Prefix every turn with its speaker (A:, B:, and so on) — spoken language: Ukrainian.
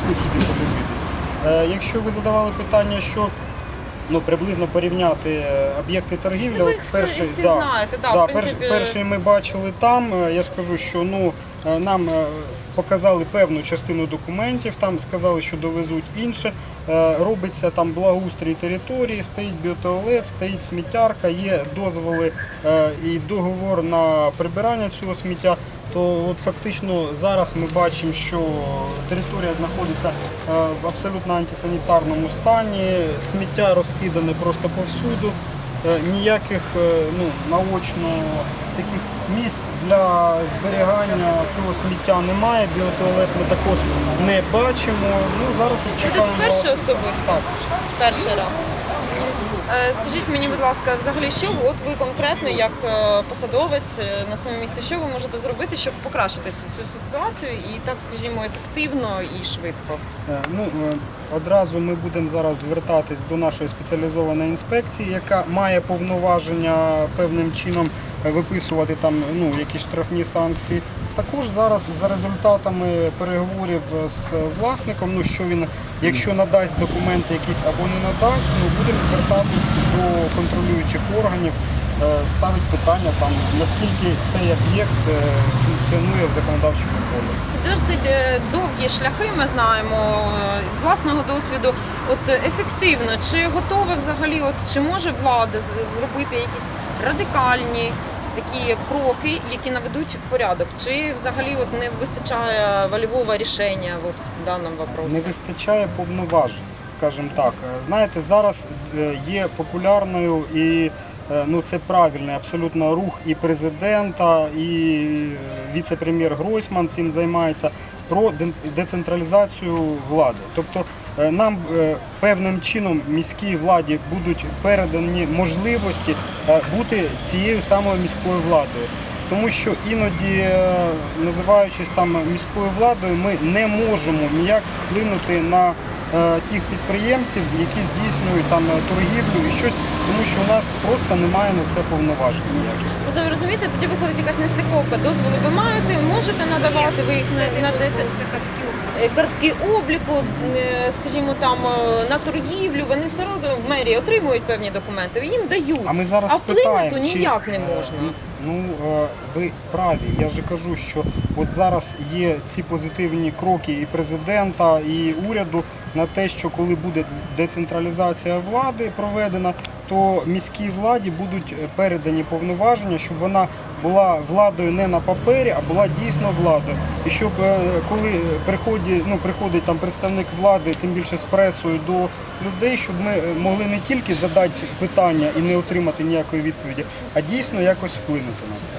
A: прийшли сюди подивитись. Якщо ви задавали питання, що ну, приблизно порівняти е, об'єкти торгівлі,
B: Ну, ви їх всі
A: да,
B: знаєте, да,
A: да,
B: в принципі.
A: перший, перший ми бачили там. Е, Я ж кажу, що ну, е, нам показали певну частину документів, там сказали, що довезуть інше. Робиться там благоустрій території, стоїть біотуалет, стоїть сміттярка, є дозволи і договор на прибирання цього сміття. То от фактично зараз ми бачимо, що територія знаходиться е, в абсолютно антисанітарному стані, сміття розкидане просто повсюду. Е, Ніяких е, ну, наочно таких місць для зберігання цього сміття немає. Біотуалет ми також не бачимо. Ну зараз ми
B: Ви тут
A: чекаємо.
B: вперше
A: власне.
B: особисто?
A: Так.
B: Перший раз. Е, Скажіть мені, будь ласка, взагалі, що от ви конкретно, як е, посадовець е, на своєму місці, що ви можете зробити, щоб покращити цю, цю ситуацію і так, скажімо, ефективно і швидко?
A: Е, Ну, е, одразу ми будемо зараз звертатись до нашої спеціалізованої інспекції, яка має повноваження певним чином виписувати там ну, якісь штрафні санкції. Також зараз за результатами переговорів з власником, ну що він, якщо надасть документи якісь або не надасть, ну будемо звертатись до контролюючих органів, е, ставить питання там наскільки цей об'єкт функціонує в законодавчому полі.
B: Досить довгі шляхи, ми знаємо з власного досвіду. От е, ефективно, чи готова взагалі, от чи може влада зробити якісь радикальні такі кроки, які наведуть порядок? Чи взагалі от не вистачає вольового рішення от в даному вопросі?
A: Не вистачає повноважень, скажімо так. Е, Знаєте, зараз е, є популярною і е, ну це правильний абсолютно рух і президента, і е, віце-прем'єр Гройсман цим займається про децентралізацію влади. Тобто е, нам е, певним чином міській владі будуть передані можливості е, бути цією самою міською владою. Тому що іноді, е, називаючись там міською владою, ми не можемо ніяк вплинути на е, тих підприємців, які здійснюють там е, торгівлю і щось, тому що у нас просто немає на це повноважень ніяких.
B: Просто ви розумієте, тоді виходить якась нестиковка. Дозволи ви маєте, можете надавати, ви їх не надаєте. Е, Картки обліку, е, скажімо, там е, на торгівлю, вони все одно в мерії отримують певні документи, їм дають.
A: А ми зараз
B: а вплинути
A: спитаємо, чи,
B: ніяк не
A: е,
B: можна.
A: Ну е, ви праві. Я вже кажу, що от зараз є ці позитивні кроки і президента, і уряду на те, що коли буде децентралізація влади проведена, то міській владі будуть е, передані повноваження, щоб вона була владою не на папері, а була дійсно владою. І щоб е, коли приходить, ну, приходить там представник влади, тим більше з пресою до людей, щоб ми е, могли не тільки задати питання і не отримати ніякої відповіді, а дійсно якось вплинути на це.